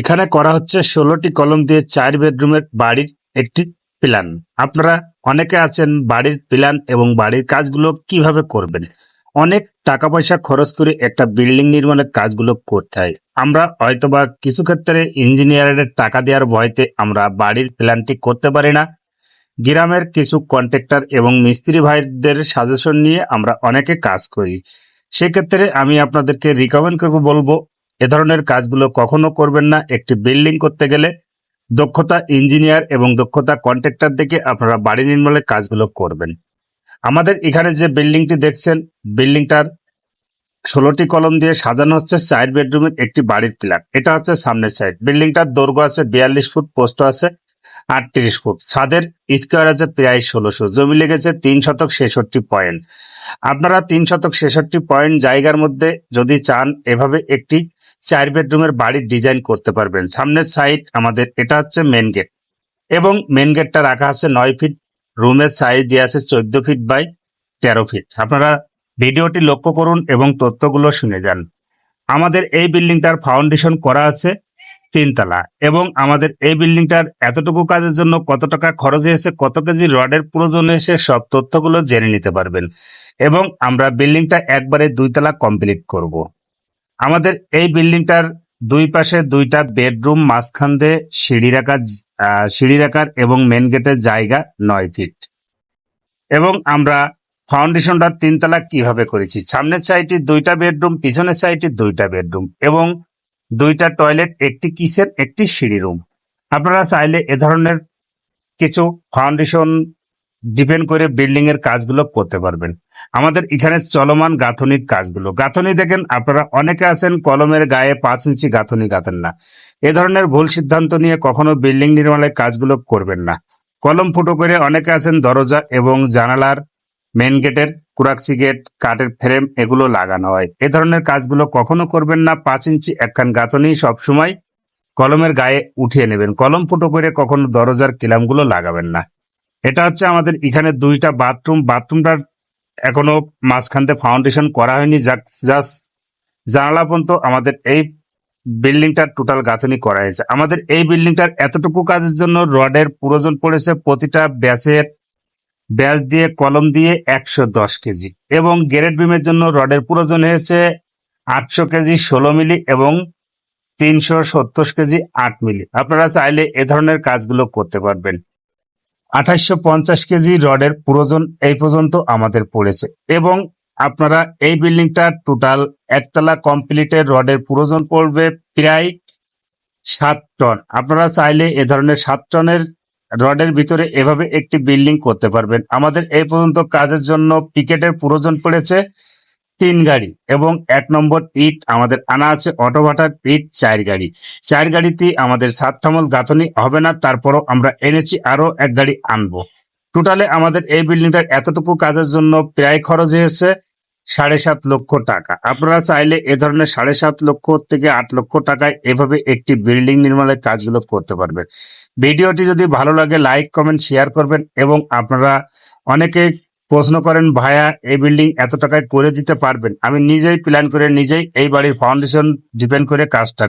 এখানে করা হচ্ছে ষোলোটি কলম দিয়ে চার বেডরুমের বাড়ির একটি প্ল্যান। আপনারা অনেকে আছেন বাড়ির প্ল্যান এবং বাড়ির কাজগুলো কীভাবে করবেন। অনেক টাকা পয়সা খরচ করে একটা বিল্ডিং নির্মাণের কাজগুলো করতে হয়। আমরা হয়তোবা কিছু ক্ষেত্রে ইঞ্জিনিয়ারের টাকা দেওয়ার ভয়তে আমরা বাড়ির প্ল্যানটি করতে পারি না। গ্রামের কিছু কন্ট্রাক্টর এবং মিস্ত্রি ভাইদের সাজেশন নিয়ে আমরা অনেকে কাজ করি। সেক্ষেত্রে আমি আপনাদেরকে রিকমেন্ড করব, বলব এ ধরনের কাজগুলো কখনো করবেন না। একটি বিল্ডিং করতে গেলে দক্ষতা ইঞ্জিনিয়ার এবং দক্ষতা কন্ট্রাক্টর দেখে আপনারা বাড়ি নির্মাণের কাজগুলো করবেন। আমাদের এখানে যে বিল্ডিংটি দেখছেন, বিল্ডিংটার ষোলোটি কলম দিয়ে সাজানো হচ্ছে, চার বেডরুমের একটি বাড়ির প্ল্যান এটা হচ্ছে সামনের সাইড। বিল্ডিংটার দৈর্ঘ্য আছে বিয়াল্লিশ ফুট, পোস্ট আছে আটত্রিশ ফুট। ছাদের স্কোয়ার আছে প্রায় ষোলোশো। জমি লেগেছে তিন শতক ছেষট্টি পয়েন্ট। আপনারা তিন শতক ছেষট্টি পয়েন্ট জায়গার মধ্যে যদি চান, এভাবে একটি চার বেডরুমের বাড়ির ডিজাইন করতে পারবেন। সামনের সাইড আমাদের, এটা হচ্ছে মেন গেট এবং মেন গেটটা রাখা আছে নয় ফিট রুমের সাইজ দিয়ে আছে চোদ্দ ফিট বাই তেরো ফিট আপনারা ভিডিওটি লক্ষ্য করুন এবং তথ্যগুলো শুনে যান। আমাদের এই বিল্ডিংটার ফাউন্ডেশন করা আছে তিনতলা। এবং আমাদের এই বিল্ডিংটার এতটুকু কাজের জন্য কত টাকা খরচ হয়েছে, কত কেজি রডের প্রয়োজন হয়েছে, সব তথ্যগুলো জেনে নিতে পারবেন। এবং আমরা বিল্ডিংটা একবারে দুইতলা কমপ্লিট করব। আমাদের এই বিল্ডিংটার দুই পাশে দুইটা বেডরুম, মাঝখান দিয়ে সিঁড়ি রাখার সিঁড়ি রাখার এবং মেন গেটের জায়গা নয় ফিট এবং আমরা ফাউন্ডেশনটা তিনতলা কীভাবে করেছি? সামনের সাইডে দুইটা বেডরুম, পিছনের সাইডে দুইটা বেডরুম এবং দুইটা টয়লেট একটি কিচেন, একটি সিঁড়ি রুম আপনারা চাইলে এ ধরনের কিছু ফাউন্ডেশন ডিপেন্ড করে বিল্ডিং এর কাজগুলো করতে পারবেন। আমাদের এখানে চলমান গাঁথনির কাজগুলো। গাঁথনি দেখেন, আপনারা অনেকে আছেন, কলমের গায়ে পাঁচ ইঞ্চি গাঁথনি গাঁথেন না। এ ধরনের ভুল সিদ্ধান্ত নিয়ে কখনো বিল্ডিং নির্মাণের কাজগুলো করবেন না। কলম ফুটো করে অনেকে আছেন, দরজা এবং জানালার মেন গেটের কুরাক্সি গেট কাঠের ফ্রেম এগুলো লাগানো হয়। এ ধরনের কাজগুলো কখনো করবেন না। পাঁচ ইঞ্চি একখান গাঁথনি সবসময় কলমের গায়ে উঠিয়ে নেবেন। কলম ফুটো করে কখনো দরজার কিলামগুলো লাগাবেন না। এটা হচ্ছে আমাদের এখানে দুইটা বাথরুম। বাথরুমটার এখনও মাঝখান থেকে ফাউন্ডেশন করা হয়নি। জাস্ট জানালা পর্যন্ত আমাদের এই বিল্ডিংটার টোটাল গাঁথনি করা হয়েছে। আমাদের এই বিল্ডিংটার এতটুকু কাজের জন্য রডের প্রয়োজন পড়েছে প্রতিটা ব্যাচের ব্যাচ দিয়ে কলম দিয়ে একশো দশ কেজি। এবং গ্রেড বিমের জন্য রডের প্রয়োজন হয়েছে আটশো কেজি ষোলো মিলি এবং তিনশো সত্তর কেজি আট মিলি। আপনারা চাইলে এ ধরনের কাজগুলো করতে পারবেন। আঠাশশো পঞ্চাশ কেজি রডের প্রয়োজন এই পর্যন্ত আমাদের পড়েছে। এবং আপনারা এই বিল্ডিংটা টোটাল একতলা কমপ্লিটের রডের প্রয়োজন পড়বে প্রায় সাত টন। আপনারা চাইলে এ ধরনের সাত টনের রডের ভিতরে এভাবে একটি বিল্ডিং করতে পারবেন। আমাদের এই পর্যন্ত কাজের জন্য পিকেটের প্রয়োজন পড়েছে। তিন গাড়ি এবং এক নম্বর ইট আমাদের আনা আছে, অটো ভাটার ইট, চার গাড়ি। চার গাড়িতে আমাদের সাত থামল গাঁথনি হবে না, তারপরও আমরা এনেছি আরও এক গাড়ি আনব। টোটালে আমাদের এই বিল্ডিংটার এতটুকু কাজের জন্য প্রায় খরচ হয়েছে সাড়ে সাত লক্ষ টাকা। আপনারা চাইলে এ ধরনের সাড়ে সাত লক্ষ থেকে আট লক্ষ টাকায় এভাবে একটি বিল্ডিং নির্মাণের কাজগুলো করতে পারবেন। ভিডিওটি যদি ভালো লাগে, লাইক, কমেন্ট, শেয়ার করবেন এবং আপনারা অনেকে প্রশ্ন করেন, ভাইয়া, এই বিল্ডিং এত টাকায় করে দিতে পারবেন? আমি নিজেই প্ল্যান করে নিজেই এই বাড়ির ফাউন্ডেশন ডিপেন্ড করে কাজটা